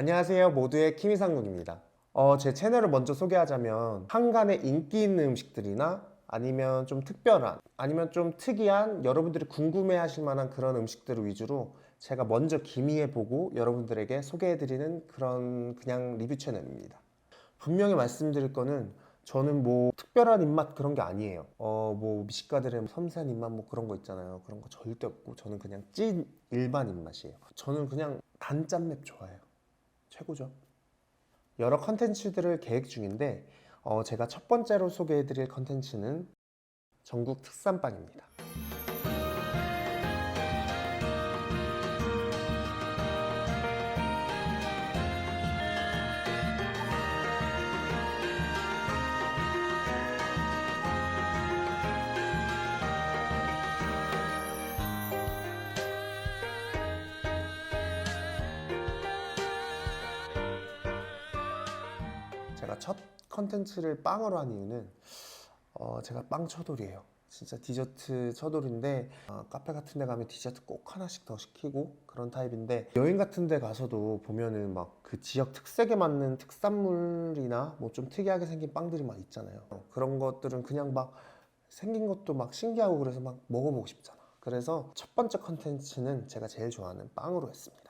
안녕하세요. 모두의 키미상국입니다. 어, 제 채널을 먼저 소개하자면 한간에 인기 있는 음식들이나 아니면 좀 특별한 아니면 좀 특이한 여러분들이 궁금해 하실 만한 그런 음식들을 위주로 제가 먼저 기미해 보고 여러분들에게 소개해 드리는 그런 그냥 리뷰 채널입니다. 분명히 말씀드릴 거는 저는 뭐 특별한 입맛 그런 게 아니에요. 어, 뭐 미식가들의 섬세한 입맛 뭐 그런 거 있잖아요. 그런 거 절대 없고 저는 그냥 찐 일반 입맛이에요. 저는 그냥 단짠맵 좋아해요. 최고죠. 여러 컨텐츠들을 계획 중인데 어, 제가 첫 번째로 소개해드릴 컨텐츠는 전국 특산빵입니다. 첫 컨텐츠를 빵으로 한 이유는 어, 제가 빵 처돌이에요. 진짜 디저트 처돌인데 어, 카페 같은 데 가면 디저트 꼭 하나씩 더 시키고 그런 타입인데 여행 같은 데 가서도 보면은 막 그 지역 특색에 맞는 특산물이나 뭐 좀 특이하게 생긴 빵들이 막 있잖아요. 어, 그런 것들은 그냥 막 생긴 것도 막 신기하고 그래서 막 먹어보고 싶잖아. 그래서 첫 번째 컨텐츠는 제가 제일 좋아하는 빵으로 했습니다.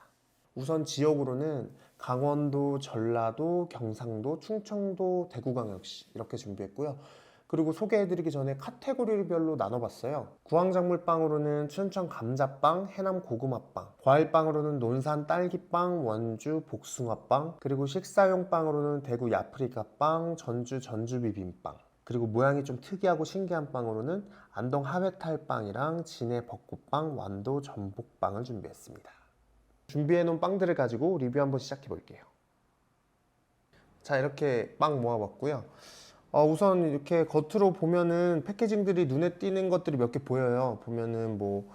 우선 지역으로는 강원도, 전라도, 경상도, 충청도, 대구광역시 이렇게 준비했고요. 그리고 소개해드리기 전에 카테고리별로 나눠봤어요. 구황작물빵으로는 춘천 감자빵, 해남 고구마빵, 과일빵으로는 논산 딸기빵, 원주 복숭아빵, 그리고 식사용 빵으로는 대구 야프리카빵, 전주 전주비빔빵, 그리고 모양이 좀 특이하고 신기한 빵으로는 안동 하회탈빵이랑 진해 벚꽃빵, 완도 전복빵을 준비했습니다. 준비해놓은 빵들을 가지고 리뷰 한번 시작해 볼게요. 자, 이렇게 빵 모아봤고요. 어, 우선 이렇게 겉으로 보면은 패키징들이 눈에 띄는 것들이 몇 개 보여요. 보면은 뭐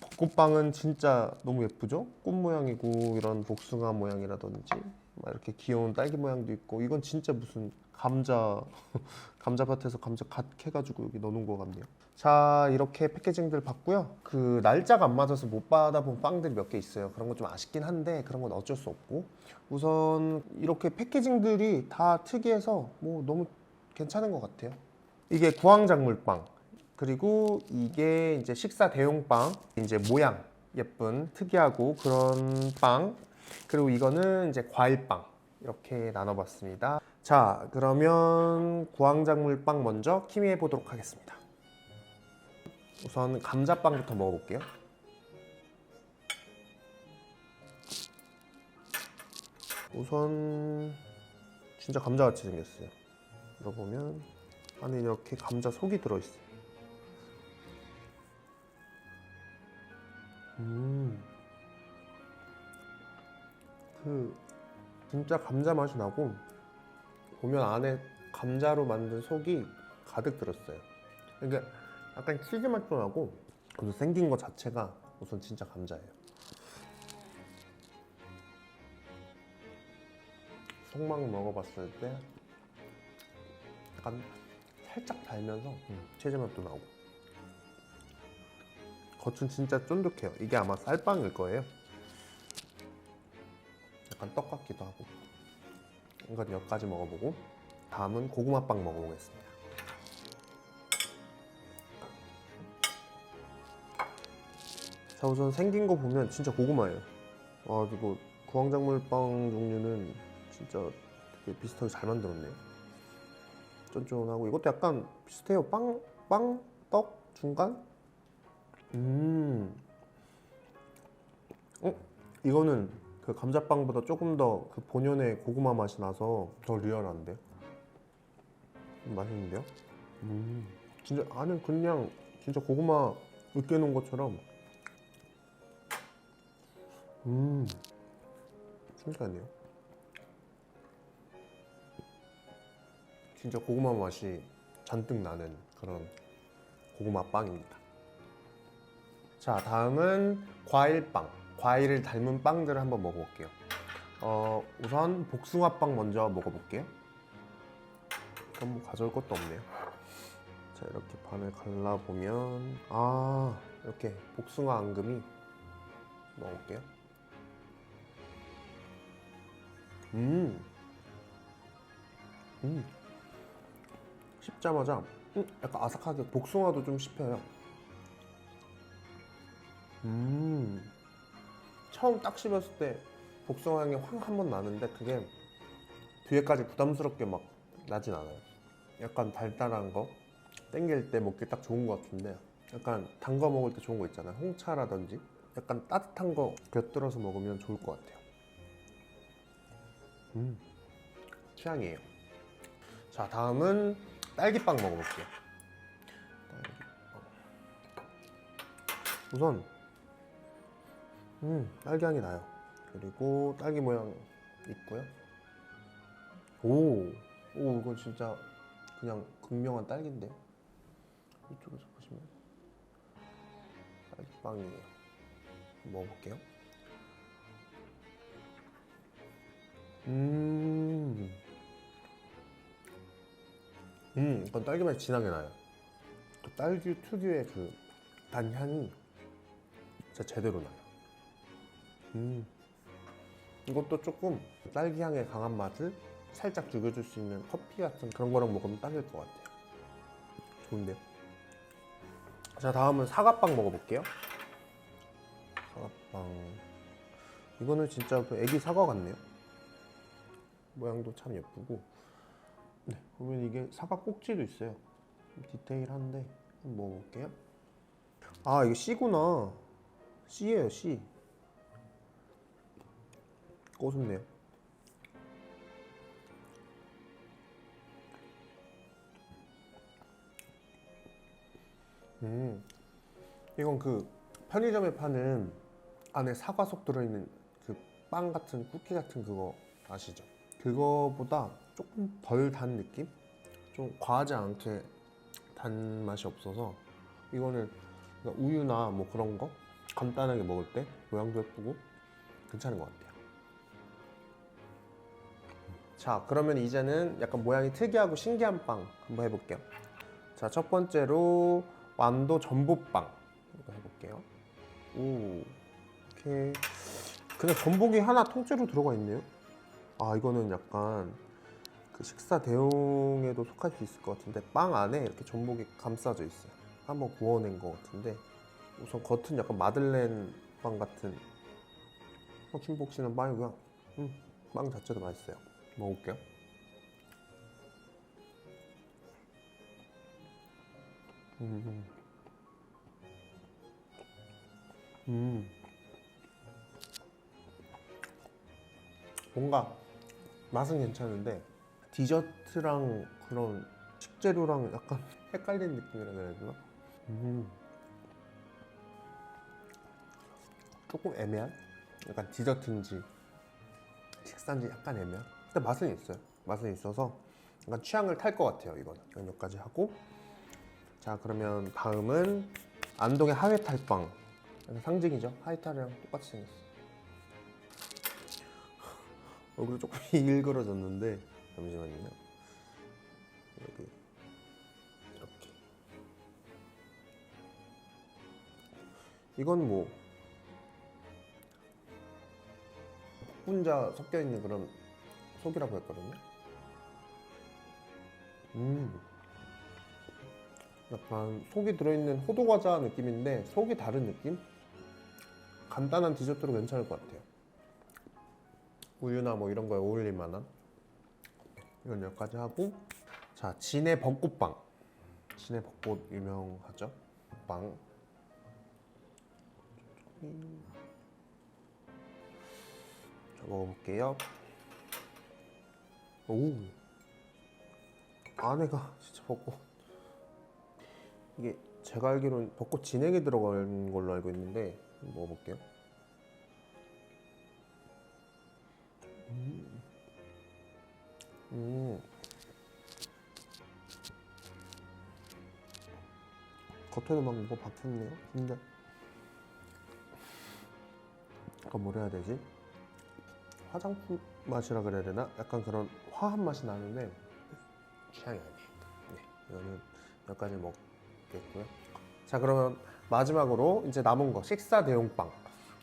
벚꽃빵은 진짜 너무 예쁘죠? 꽃 모양이고 이런 복숭아 모양이라든지 막 이렇게 귀여운 딸기 모양도 있고 이건 진짜 무슨 감자 감자밭에서 감자 갓 캐가지고 여기 넣어놓은 것 같네요. 자 이렇게 패키징들 봤고요. 그 날짜가 안 맞아서 못 받아본 빵들이 몇 개 있어요. 그런 건 좀 아쉽긴 한데 그런 건 어쩔 수 없고 우선 이렇게 패키징들이 다 특이해서 뭐 너무 괜찮은 것 같아요. 이게 구황작물빵 그리고 이게 이제 식사 대용빵 이제 모양 예쁜 특이하고 그런 빵 그리고 이거는 이제 과일빵 이렇게 나눠봤습니다. 자 그러면 구황작물빵 먼저 키미해 보도록 하겠습니다. 우선 감자빵부터 먹어볼게요. 우선 진짜 감자같이 생겼어요. 열어보면 안에 이렇게 감자 속이 들어있어요. 음, 그 진짜 감자 맛이 나고 보면 안에 감자로 만든 속이 가득 들었어요. 이게 약간 치즈 맛도 나고 그래서 생긴 것 자체가 우선 진짜 감자예요. 속막 먹어봤을 때 약간 살짝 달면서 음, 치즈 맛도 나고 겉은 진짜 쫀득해요. 이게 아마 쌀빵일 거예요. 약간 떡 같기도 하고. 이건 여기까지 먹어보고 다음은 고구마빵 먹어보겠습니다. 자 우선 생긴 거 보면 진짜 고구마예요. 아 그리고 구황작물빵 종류는 진짜 되게 비슷하게 잘 만들었네요. 쫀쫀하고 이것도 약간 비슷해요. 빵, 빵, 떡 중간. 음. 어? 이거는 그 감자빵보다 조금 더 그 본연의 고구마 맛이 나서 더 리얼한데. 음, 맛있는데요? 음. 진짜 안에 그냥 진짜 고구마 으깨놓은 것처럼. 음. 신기하네요. 진짜 고구마 맛이 잔뜩 나는 그런 고구마 빵입니다. 자, 다음은 과일빵. 과일을 닮은 빵들을 한번 먹어볼게요. 어, 우선 복숭아빵 먼저 먹어볼게요. 그럼 뭐 가져올 것도 없네요. 자, 이렇게 반을 갈라보면, 아, 이렇게 복숭아 앙금이 먹어볼게요. 음. 음. 씹자마자 음, 약간 아삭하게 복숭아도 좀 씹혀요. 음. 처음 딱 씹었을 때 복숭아 향이 확 한 번 나는데 그게 뒤에까지 부담스럽게 막 나진 않아요. 약간 달달한 거 땡길 때 먹기 딱 좋은 것 같은데 약간 단 거 먹을 때 좋은 거 있잖아요. 홍차라든지 약간 따뜻한 거 곁들여서 먹으면 좋을 것 같아요. 음, 취향이에요. 자, 다음은 딸기빵 먹어볼게요. 우선, 음, 딸기 향이 나요. 그리고 딸기 모양 있고요. 오, 오, 이건 진짜 그냥 극명한 딸기인데요. 이쪽에서 보시면 딸기빵이에요. 먹어볼게요. 음, 음, 이건 딸기 맛이 진하게 나요. 그 딸기 특유의 그 단향이 진짜 제대로 나요. 음, 이것도 조금 딸기 향의 강한 맛을 살짝 죽여줄 수 있는 커피 같은 그런 거랑 먹으면 딱일 것 같아요. 좋은데요? 자, 다음은 사과빵 먹어볼게요. 사과빵. 이거는 진짜 그 애기 사과 같네요. 모양도 참 예쁘고. 네, 보면 이게 사과 꼭지도 있어요. 좀 디테일한데 한번 먹어볼게요. 아, 이게 씨구나. 씨예요, 씨. 꼬숩네요. 음, 이건 그 편의점에 파는 안에 사과 속 들어있는 그 빵 같은 쿠키 같은 그거 아시죠? 그거보다 조금 덜 단 느낌? 좀 과하지 않게 단 맛이 없어서 이거는 그러니까 우유나 뭐 그런 거 간단하게 먹을 때 모양도 예쁘고 괜찮은 것 같아요. 자, 그러면 이제는 약간 모양이 특이하고 신기한 빵 한번 해볼게요. 자, 첫 번째로 완도 전복빵 이거 해볼게요. 오, 이렇게 그냥 전복이 하나 통째로 들어가 있네요. 아, 이거는 약간 그 식사 대용에도 속할 수 있을 것 같은데 빵 안에 이렇게 전복이 감싸져 있어요. 한번 구워낸 것 같은데 우선 겉은 약간 마들렌 빵 같은 푹신푹신한 빵이고요. 음, 빵 자체도 맛있어요. 먹을게요. 음. 음. 뭔가 맛은 괜찮은데 디저트랑 그런 식재료랑 약간 헷갈리는 느낌이라 그래야 되나? 음. 조금 애매한? 약간 디저트인지 식사인지 약간 애매한? 근데 맛은 있어요. 맛은 있어서 약간 취향을 탈 것 같아요. 이거는 여기까지 하고 자 그러면 다음은 안동의 하회탈빵 상징이죠. 하회탈이랑 똑같이 생겼어. 얼굴이 조금 일그러졌는데 잠시만요. 여기 이렇게 이건 뭐 분자 섞여 있는 그런 속이라고 했거든요. 음. 약간 속이 들어있는 호두 과자 느낌인데 속이 다른 느낌? 간단한 디저트로 괜찮을 것 같아요. 우유나 뭐 이런 거에 어울릴 만한 이건 여기까지 하고 자 진해 벚꽃빵 진해 벚꽃 유명하죠 빵 자 먹어볼게요 오 안에가 진짜 벚꽃 이게 제가 알기로는 벚꽃 진액이 들어간 걸로 알고 있는데 먹어볼게요 음. 겉에는 막뭐 박혔네요. 근데 뭐라 해야 되지? 화장품 맛이라 그래야 되나? 약간 그런 화한 맛이 나는데 취향이 아니에요. 네, 이거는 여기까지 먹겠고요. 자, 그러면 마지막으로 이제 남은 거 식사 대용빵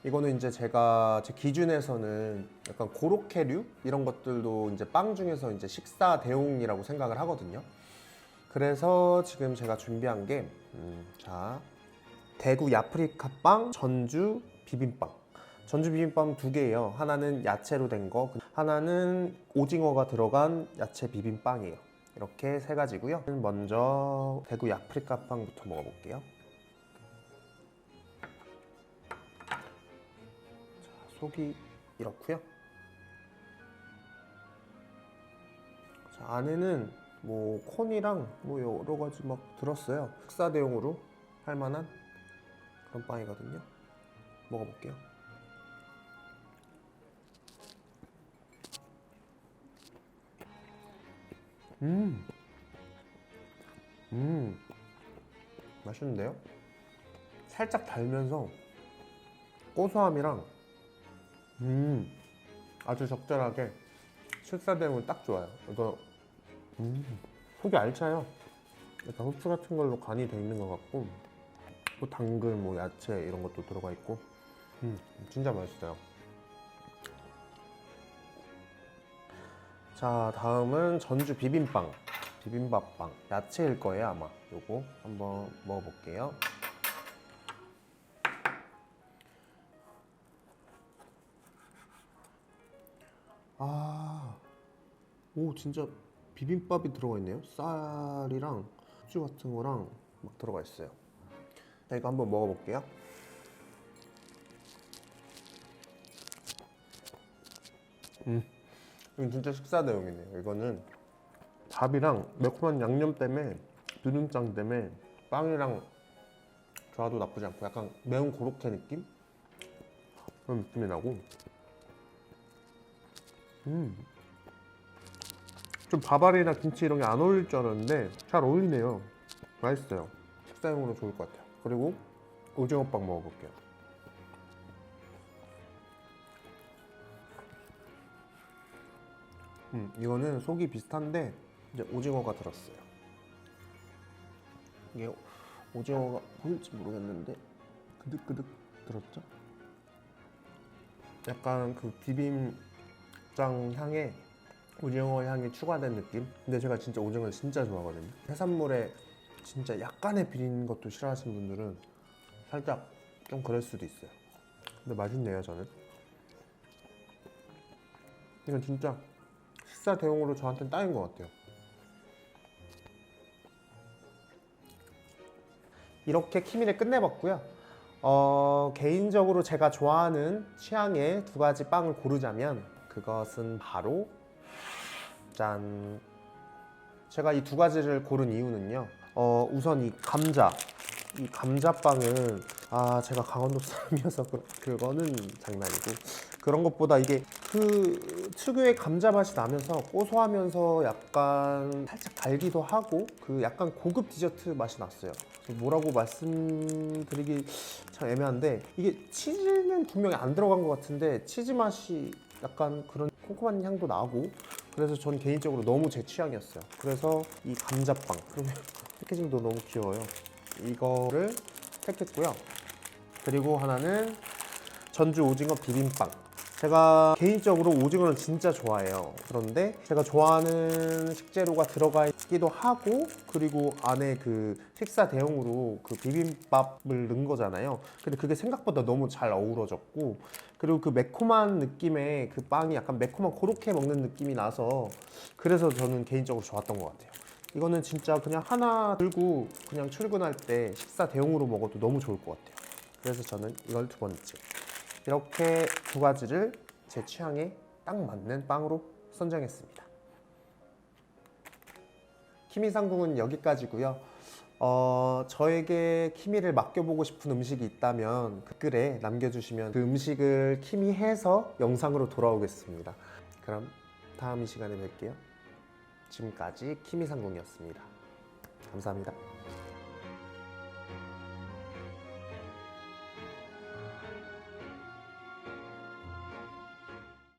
이거는 이제 제가 제 기준에서는 약간 고로케류 이런 것들도 이제 빵 중에서 이제 식사 대용이라고 생각을 하거든요. 그래서 지금 제가 준비한 게 음, 자, 대구 야프리카 빵, 전주 비빔빵. 전주 비빔빵 두 개예요. 하나는 야채로 된 거, 하나는 오징어가 들어간 야채 비빔빵이에요. 이렇게 세 가지고요. 먼저 대구 야프리카 빵부터 먹어볼게요. 자, 속이 이렇고요. 자, 안에는 뭐 콘이랑 뭐 여러 가지 막 들었어요. 식사 대용으로 할 만한 그런 빵이거든요. 먹어볼게요. 음, 음, 맛있는데요? 살짝 달면서 고소함이랑 음, 아주 적절하게 식사 대용은 딱 좋아요. 이거 음, 속이 알차요. 약간 후추 같은 걸로 간이 돼 있는 것 같고 뭐 당근, 뭐 야채 이런 것도 들어가 있고 음, 진짜 맛있어요. 자, 다음은 전주 비빔빵, 비빔밥빵, 야채일 거예요 아마. 요거 한번 먹어볼게요. 아, 오 진짜 비빔밥이 들어가 있네요. 쌀이랑 후추 같은 거랑 막 들어가 있어요. 자, 이거 한번 먹어볼게요. 음, 이건 진짜 식사 대용이네요. 이거는 밥이랑 매콤한 양념 때문에 비빔장 때문에 빵이랑 좋아도 나쁘지 않고 약간 매운 고로케 느낌 그런 느낌이 나고 음. 좀 밥알이나 김치 이런 게 안 어울릴 줄 알았는데 잘 어울리네요. 맛있어요. 식사용으로 좋을 것 같아요. 그리고 오징어빵 먹어볼게요. 음, 이거는 속이 비슷한데 이제 오징어가 들었어요. 이게 오징어가 보일지 모르겠는데 그득그득 들었죠? 약간 그 비빔장 향에 오징어 향이 추가된 느낌? 근데 제가 진짜 오징어를 진짜 좋아하거든요. 해산물에 진짜 약간의 비린 것도 싫어하시는 분들은 살짝 좀 그럴 수도 있어요. 근데 맛있네요, 저는. 이건 진짜 식사 대용으로 저한테는 딱인 것 같아요. 이렇게 키미를 끝내봤고요. 어, 개인적으로 제가 좋아하는 취향의 두 가지 빵을 고르자면 그것은 바로 짠. 제가 이 두 가지를 고른 이유는요. 어, 우선 이 감자. 이 감자빵은 아, 제가 강원도 사람이어서 그, 그거는 장난이고 그런 것보다 이게 그 특유의 감자 맛이 나면서 고소하면서 약간 살짝 달기도 하고 그 약간 고급 디저트 맛이 났어요. 뭐라고 말씀드리기 참 애매한데 이게 치즈는 분명히 안 들어간 것 같은데 치즈 맛이 약간 그런 콩콩한 향도 나고 그래서 전 개인적으로 너무 제 취향이었어요. 그래서 이 감자빵 그리고 패키징도 너무 귀여워요. 이거를 택했고요. 그리고 하나는 전주 오징어 비빔빵. 제가 개인적으로 오징어를 진짜 좋아해요. 그런데 제가 좋아하는 식재료가 들어가 있기도 하고 그리고 안에 그 식사 대용으로 그 비빔밥을 넣은 거잖아요. 근데 그게 생각보다 너무 잘 어우러졌고 그리고 그 매콤한 느낌의 그 빵이 약간 매콤한 고로케 먹는 느낌이 나서 그래서 저는 개인적으로 좋았던 것 같아요. 이거는 진짜 그냥 하나 들고 그냥 출근할 때 식사 대용으로 먹어도 너무 좋을 것 같아요. 그래서 저는 이걸 두 번째. 이렇게 두 가지를 제 취향에 딱 맞는 빵으로 선정했습니다. 키미 상궁은 여기까지고요. 어, 저에게 키미를 맡겨보고 싶은 음식이 있다면 댓글에 남겨주시면 그 음식을 키미해서 영상으로 돌아오겠습니다. 그럼 다음 이 시간에 뵐게요. 지금까지 키미 상궁이었습니다. 감사합니다.